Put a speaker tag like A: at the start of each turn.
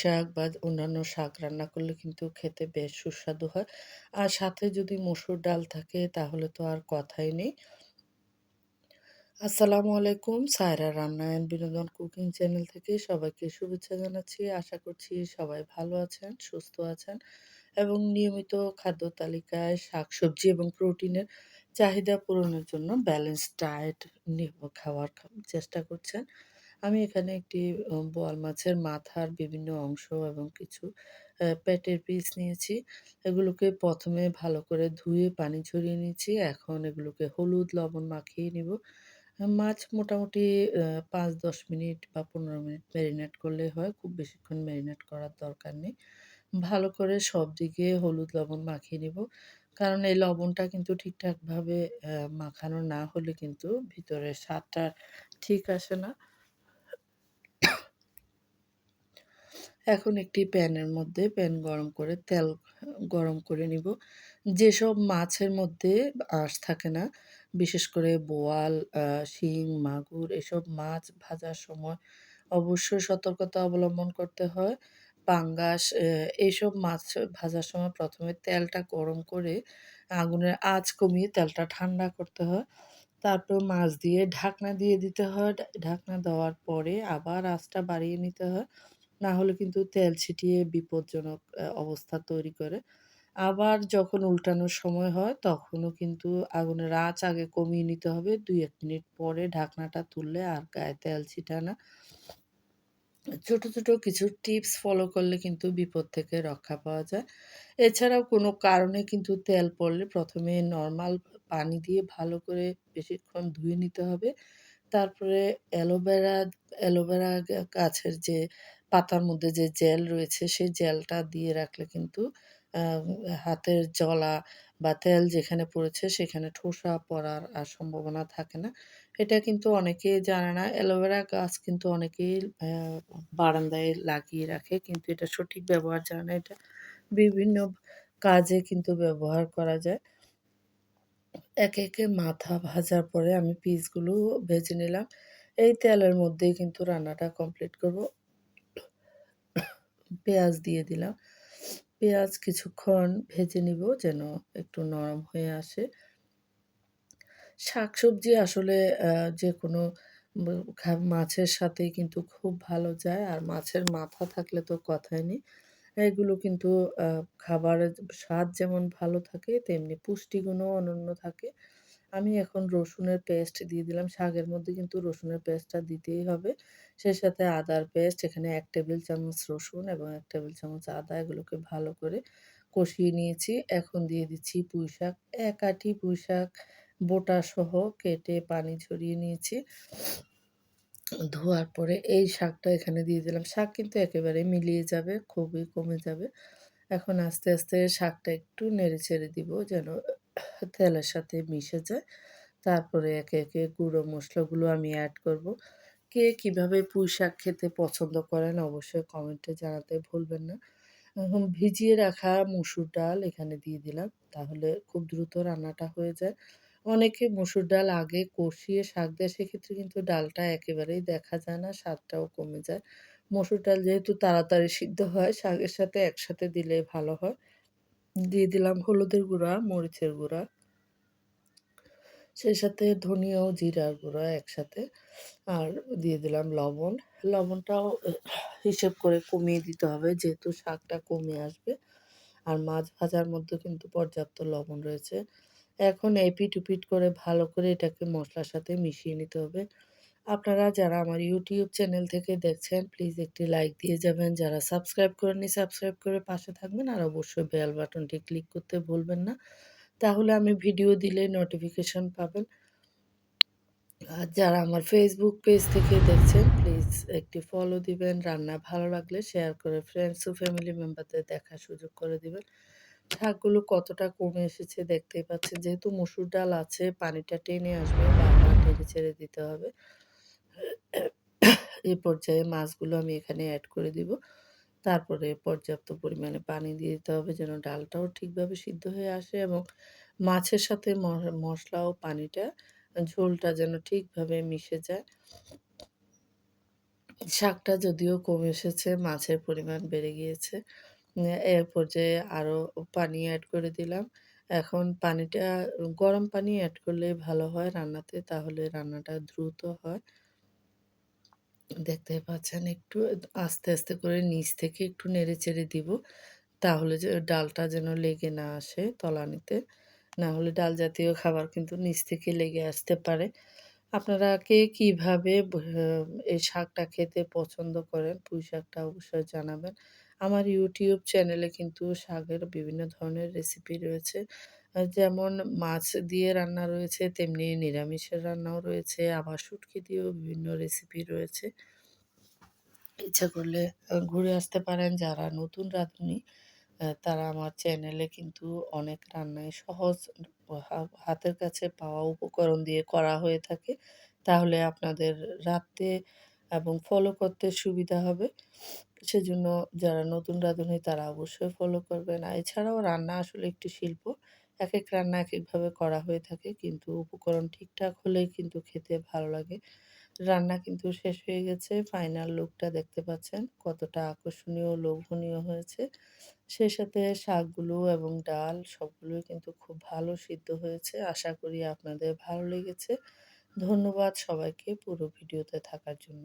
A: শাক বা অন্যান্য শাক রান্না করলে কিন্তু খেতে বেশ সুস্বাদু হয়। আর সাথে যদি মসুর ডাল থাকে তাহলে তো আর কথাই নেই। আসসালামু আলাইকুম সায়রা রান্না অ্যান্ড বিনোদন কুকিং চ্যানেল থেকে সবাইকে শুভেচ্ছা জানাচ্ছি। আশা করছি সবাই ভালো আছেন, সুস্থ আছেন এবং নিয়মিত খাদ্য তালিকায় শাকসবজি এবং প্রোটিনের চাহিদা পূরণের জন্য ব্যালেন্স ডায়েট খাওয়ার চেষ্টা করছেন। আমি এখানে একটি বোয়াল মাছের মাথার বিভিন্ন অংশ এবং কিছু পেটের পিস নিয়েছি। এগুলোকে ১ম এ ভালো করে ধুয়ে পানি ঝরিয়ে নিয়েছি। এখন এগুলোকে হলুদ, লবণ মাখিয়ে নিব। মাছ মোটামুটি আ ৫-১০ মিনিট বা ১৫ মিনিট মেরিনেট করলেই হয়। খুব বেশিক্ষণ মেরিনেট করার দরকার নেই। ভালো করে সব দিকে হলুদ, লবণ মাখিয়ে নিব। কারণ এই লবণটা কিন্তু ঠিকঠাকভাবে মাখানো না হলে কিন্তু ভিতরের স্বাদটা ঠিক আসে না। এখন একটি প্যানের মধ্যে প্যান গরম করে তেল গরম করে নিব। যেসব মাছের মধ্যে আঁশ থাকে না, বিশেষ করে বোয়াল, শিং, মাগুর এসব মাছ ভাজার সময় অবশ্যই সতর্কতা অবলম্বন করতে হয়। পাঙ্গাস এইসব মাছ ভাজার সময় প্রথমে তেলটা গরম করে আগুনের আঁচ কমিয়ে তেলটা ঠান্ডা করতে হয়। তারপর মাছ দিয়ে ঢাকনা দিয়ে দিতে হয়। ঢাকনা দেওয়ার পরে আবার আঁচটা বাড়িয়ে নিতে হয়। না হলে কিন্তু তেল ছিটিয়ে বিপজ্জনক অবস্থা তৈরি করে। আবার যখন উল্টানোর সময় হয় তখনও কিন্তু আগুনের আঁচ আগে কমিয়ে নিতে হবে। ২-১ মিনিট পরে ঢাকনাটা তুললে আর গায়ে তেল ছিটায় না। ছোট, ছোট কিছু টিপস ফলো করলে কিন্তু বিপদ থেকে রক্ষা পাওয়া যায়। এছাড়াও কোনো কারণে কিন্তু তেল পড়লে প্রথমে নর্মাল পানি দিয়ে ভালো করে বেশিক্ষণ ধুয়ে নিতে হবে। তারপরে অ্যালোভেরা অ্যালোভেরা গাছের যে পাতার মধ্যে যে জেল রয়েছে সেই জেলটা দিয়ে রাখলে কিন্তু হাতের জলা বা তেল যেখানে পড়েছে সেখানে ঠোসা পড়ার আর সম্ভাবনা থাকে না। এটা কিন্তু অনেকেই জানে না। অ্যালোভেরা গাছ কিন্তু অনেকেই বারান্দায় লাগিয়ে রাখে। কিন্তু এটা সঠিক ব্যবহার জানে না। এটা বিভিন্ন কাজে কিন্তু ব্যবহার করা যায়। একে, একে মাথা ভাজার পরে আমি পিসগুলো ভেজে নিলাম। এই তেলের মধ্যেই কিন্তু রান্নাটা কমপ্লিট করব। পেঁয়াজ দিয়ে দিলাম। পেঁয়াজ কিছুক্ষণ ভেজে নিব যেন একটু নরম হয়ে আসে। শাকসবজি আসলে ব খা, মাছের সাথেই কিন্তু খুব ভালো যায়। আর মাছের মাথা থাকলে তো কথাই নেই। এগুলো কিন্তু খাবারের স্বাদ যেমন ভালো থাকে, তেমনি পুষ্টিগুণও অনন্য থাকে। আমি এখন রসুনের পেস্ট দিয়ে দিলাম। শাকের মধ্যে কিন্তু রসুনের পেস্টটা দিতেই হবে। সেই সাথে আদার পেস্ট এখানে এক টেবিল চামচ রসুন এবং ১ টেবিল চামচ আদা এগুলোকে ভালো করে কষিয়ে নিয়েছি। এখন দিয়ে দিচ্ছি পুঁইশাক। ১ আঁটি পুঁইশাক বোটাসহ কেটে পানি ঝরিয়ে নিয়েছি। ধোয়ার পরে এই শাকটা এখানে দিয়ে দিলাম। শাক কিন্তু একেবারে মিলিয়ে যাবে, খুবই কমে যাবে। এখন আস্তে, আস্তে শাকটা একটু নেড়ে ছেড়ে দিব যেন তেলের সাথে মিশে যায়। তারপরে একে, একে গুঁড়ো মশলাগুলো আমি অ্যাড করব। কে কীভাবে পুঁই শাক খেতে পছন্দ করেন অবশ্যই কমেন্টে জানাতে ভুলবেন না। এখন ভিজিয়ে রাখা মসুর ডাল এখানে দিয়ে দিলাম। তাহলে খুব দ্রুত রান্নাটা হয়ে যায়। অনেকে মসুর ডাল আগে কষিয়ে শাক দেয় সেক্ষেত্রে কিন্তু ডালটা একেবারেই দেখা যায় না, স্বাদটাও কমে যায়। মসুর ডাল যেহেতু তাড়াতাড়ি সিদ্ধ হয় শাকের সাথে একসাথে দিলে ভালো হয়। দিয়ে দিলাম হলুদের গুঁড়া, মরিচের গুঁড়া। সেই সাথে ধনিয়া ও জিরার গুঁড়া একসাথে। আর দিয়ে দিলাম লবণ। লবণটাও হিসেব করে কমিয়ে দিতে হবে যেহেতু শাকটা কমে আসবে। আর মাছ ভাজার মধ্যে কিন্তু পর্যাপ্ত লবণ রয়েছে। এখন এপিঠ-ওপিঠ করে ভালো করে এটাকে মশলার সাথে মিশিয়ে নিতে হবে। আপনারা যারা আমার ইউটিউব চ্যানেল থেকে দেখছেন প্লিজ একটি লাইক দিয়ে যাবেন। যারা সাবস্ক্রাইব করেননি সাবস্ক্রাইব করে পাশে থাকবেন আর অবশ্যই বেল বাটনটি ক্লিক করতে ভুলবেন না। তাহলে আমি ভিডিও দিলে নোটিফিকেশন পাবেন। আর যারা আমার ফেসবুক পেজ থেকে দেখছেন প্লিজ একটি ফলো দিবেন। রান্না ভালো লাগলে শেয়ার করে ফ্রেন্ডস ও ফ্যামিলি মেম্বারদের দেখার সুযোগ করে দিবেন। শাকগুলো কতটা কমে এসেছে দেখতেই পাচ্ছেন। যেহেতু মসুর ডাল আছে, পানিটা টেনে আসবে, বারবার নেড়ে ছেড়ে দিতে হবে। এই পর্যায়ে মাছগুলো আমি এখানে অ্যাড করে দিব। তারপরে পর্যাপ্ত পরিমাণে পানি দিয়ে দিতে হবে যেন ডালটাও ঠিকভাবে সিদ্ধ হয়ে আসে এবং মাছের সাথে মশলা ও পানিটা ঝোলটা যেন ঠিকভাবে মিশে যায়। শাকটা যদিও কমে এসেছে, মাছের পরিমাণ বেড়ে গিয়েছে। এ পর্যায়ে আরও পানি অ্যাড করে দিলাম। এখন পানিটা গরম পানি অ্যাড করলে ভালো হয় রান্নাতে, তাহলে রান্নাটা দ্রুত হয়। দেখতেই পাচ্ছেন একটু আস্তে, আস্তে করে নিচ থেকে একটু নেড়ে-চেড়ে দিব। তাহলে যে ডালটা যেন লেগে না আসে তলানিতে। না হলে ডাল জাতীয় খাবার কিন্তু নিচ থেকে লেগে আসতে পারে। আপনারা কে কীভাবে এই শাকটা খেতে পছন্দ করেন, পুঁই শাকটা অবশ্যই জানাবেন। আমার ইউটিউব চ্যানেলে কিন্তু শাকের বিভিন্ন ধরনের রেসিপি রয়েছে। যেমন মাছ দিয়ে রান্না রয়েছে, তেমনি নিরামিষের রান্নাও রয়েছে, আবার শুটকি দিয়েও বিভিন্ন রেসিপি রয়েছে। ইচ্ছা করলে ঘুরে আসতে পারেন। যারা নতুন রাঁধুনি তারা আমার চ্যানেলে কিন্তু অনেক রান্নাই সহজ হাতের কাছে পাওয়া উপকরণ দিয়ে করা হয়ে থাকে। তাহলে আপনাদের রাঁধতে এবং ফলো করতে সুবিধা হবে। সেজন্য যারা নতুন রাঁধুনি তারা অবশ্যই ফলো করবেন। এছাড়াও রান্না আসলে একটি শিল্প। একেক রান্না একেকভাবে করা হয়ে থাকে। কিন্তু উপকরণ ঠিকঠাক হলেই কিন্তু খেতে ভালো লাগে। রান্না কিন্তু শেষ হয়ে গেছে। ফাইনাল লুকটা দেখতে পাচ্ছেন কতটা আকর্ষণীয় লোভনীয় হয়েছে। সেই সাথে শাকগুলো এবং ডাল সবগুলোই কিন্তু খুব ভালো সিদ্ধ হয়েছে। আশা করি আপনাদের ভালো লেগেছে। ধন্যবাদ সবাইকে পুরো ভিডিওতে থাকার জন্য।